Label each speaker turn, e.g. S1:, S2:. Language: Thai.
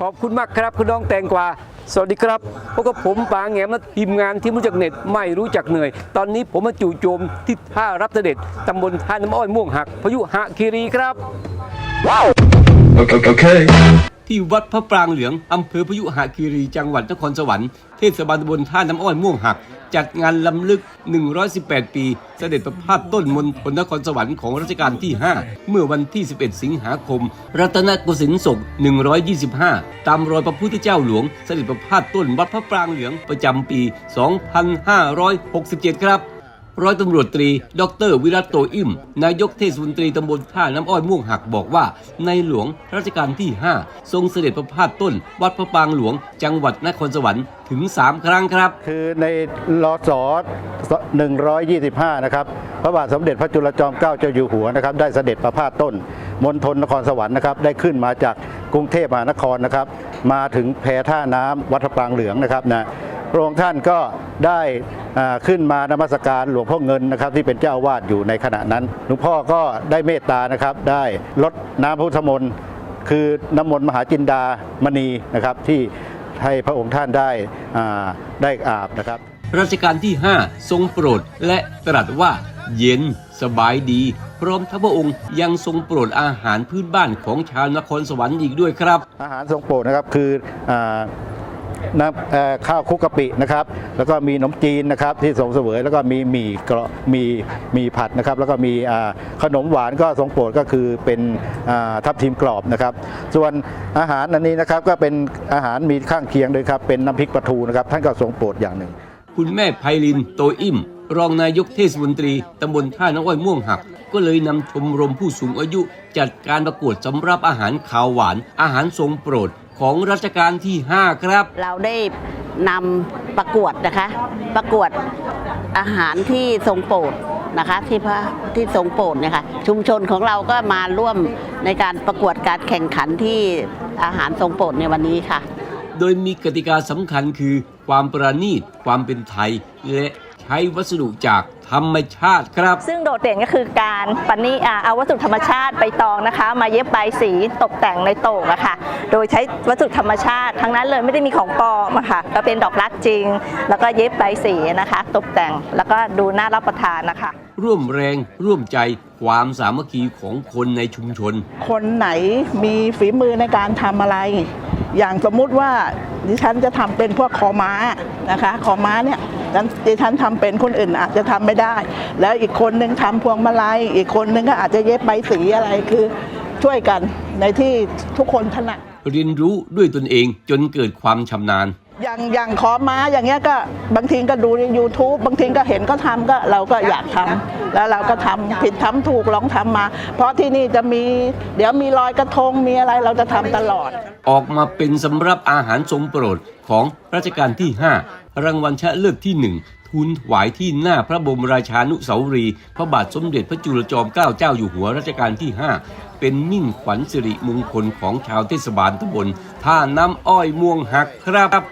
S1: ขอบคุณมากครับคุณน้องแตงกวาสวัสดีครับพบกับผมปางแงมและทีมงานที่ไม่รู้จักเน็ตไม่รู้จักเหนื่อย ตอนนี้ผมมาจู่โจมที่ท่ารับเสด็จตำบลท่าน้ำอ้อยม่วงหักพายุหะคีรีครับ
S2: Okay. okay.
S1: ที่วัดพระปรางเหลืองอำเภอพยุหคีรีจังหวัดนครสวรรค์เทศบาลตำบลท่าน้ำอ้อยม่วงหักจัดงานลำลึก 118 ปี เสด็จประพาสต้นมณฑลนครสวรรค์ของรัชกาลที่ 5 เมื่อวันที่ 11 สิงหาคม รัตนโกสินทร์ศก 125 ตามรอยพระพุทธเจ้าหลวง เสด็จประพาสต้นวัดพระปรางเหลืองประจำปี 2567 ครับ ร้อยตำรวจตรี ดร วิรัตโตอิ่ม นายกเทศมนตรีตำบลท่าน้ำอ้อยม่วงหักบอกว่า ในหลวงรัชกาลที่ 5 ทรงเสด็จประพาสต้น วัดพระปรางหลวง จังหวัดนครสวรรค์ถึง 3 ครั้งครับ
S3: คือในรศ125 นะครับ พระบาทสมเด็จพระจุลจอมเกล้าเจ้าอยู่หัวนะครับ ได้เสด็จประพาสต้น มณฑลนครสวรรค์นะครับ ได้ขึ้นมาจากกรุงเทพมหานครนะครับ มาถึงแพท่าน้ำวัดพระปรางเหลืองนะครับนะ พระองค์ท่านก็ได้ ขึ้นมานมัสการหลวงพ่อเงินนะครับที่เป็นเจ้าอาวาสอยู่ในขณะนั้นหลวงพ่อก็ได้เมตตานะครับได้ลดน้ำพุทธมนต์คือน้ำมนต์มหาจินดามณีนะครับที่ให้พระองค์ท่านได้อ่าได้อาบนะครับ
S1: รัชกาลที่ 5 ทรงโปรดและตรัสว่าเย็นสบายดี พร้อมทั้งพระองค์ยังทรงโปรดอาหารพื้นบ้านของชาวนครสวรรค์อีกด้วยครับ
S3: อาหารทรงโปรดนะครับคืออ่า น้ำข้าวคุกกะปินะครับ แล้วก็มีขนมจีนนะครับที่ทรงเสวย แล้วก็มีหมี่กรอมีมีผัดนะครับ แล้วก็มีขนมหวานก็ทรงโปรดก็คือเป็นทับทิมกรอบนะครับ ส่วนอาหารอันนี้นะครับก็เป็นอาหารมีข้างเคียงด้วยครับเป็นน้ำพริกปลาทูนะครับท่านก็ทรงโปรดอย่างหนึ่ง
S1: คุณแม่ไพลินโตอิ่ม รองนายกเทศมนตรีตำบลท่าน้ำอ้อยม่วงหัก ก็เลยนำชมรมผู้สูงอายุ จัดการประกวดสำหรับอาหารขาวหวาน อาหารทรงโปรดของรัชกาลที่ 5 ครับ
S4: เราได้นำประกวดนะคะ ประกวดอาหารที่ทรงโปรดนะคะที่พระที่ทรงโปรดเนี่ยค่ะชุมชนของเราก็มาร่วมในการประกวดการแข่งขันที่อาหารทรงโปรดในวันนี้ค่ะ
S1: โดยมีกติกาสำคัญคือ ความประณีต ความเป็นไทย และใช้วัสดุจาก ธรรมชาติครับ
S5: ซึ่งโดดเด่นก็คือการปณิอ่าเอาวัสดุธรรมชาติใบตองนะคะ มาเย็บใบสีตกแต่งในโต่งอะค่ะ โดยใช้วัสดุธรรมชาติ ทั้งนั้นเลยไม่ได้มีของปลอมอะค่ะ ก็เป็นดอกรักจริง แล้วก็เย็บใบสีนะคะ ตกแต่งแล้วก็ดูน่ารับประทานนะคะ
S1: ร่วมแรงร่วมใจความสามัคคีของคนในชุมชน
S6: คนไหนมีฝีมือในการทำอะไร อย่างสมมุติว่าดิฉันจะทำเป็นพวกคอม้านะคะคอม้าเนี่ย นั้นดิฉันทำเป็นคนอื่นอาจจะทำไม่ได้ แล้วอีกคนนึงทำพวงมาลัยอีกคนนึงก็อาจจะเย็บใบสีอะไรคือช่วยกันในที่ทุกคนถนัด
S1: เรียนรู้ด้วยตนเองจนเกิดความชำนาญ
S6: อย่างอย่างขอม้าอย่างเงี้ยก็บางทีก็ดูใน YouTube บางทีก็เห็นก็ทำก็เราก็อยากทำแล้วเราก็ทำผิดทำถูกลองทำมา เพราะที่นี่จะมีเดี๋ยวมีลอยกระทงมีอะไรเราจะทำตลอด
S1: ออกมาเป็นสำรับอาหารทรงโปรดของรัชกาลที่ 5 รางวัลชนะเลิศที่หนึ่งทุนถวายที่หน้าพระบรมราชานุสาวรีย์พระบาทสมเด็จพระจุลจอมเกล้าเจ้าอยู่หัวรัชกาลที่ 5 เป็นมิ่งขวัญสิริมงคลของชาวเทศบาลตำบลท่าน้ำอ้อยม่วงหักครับ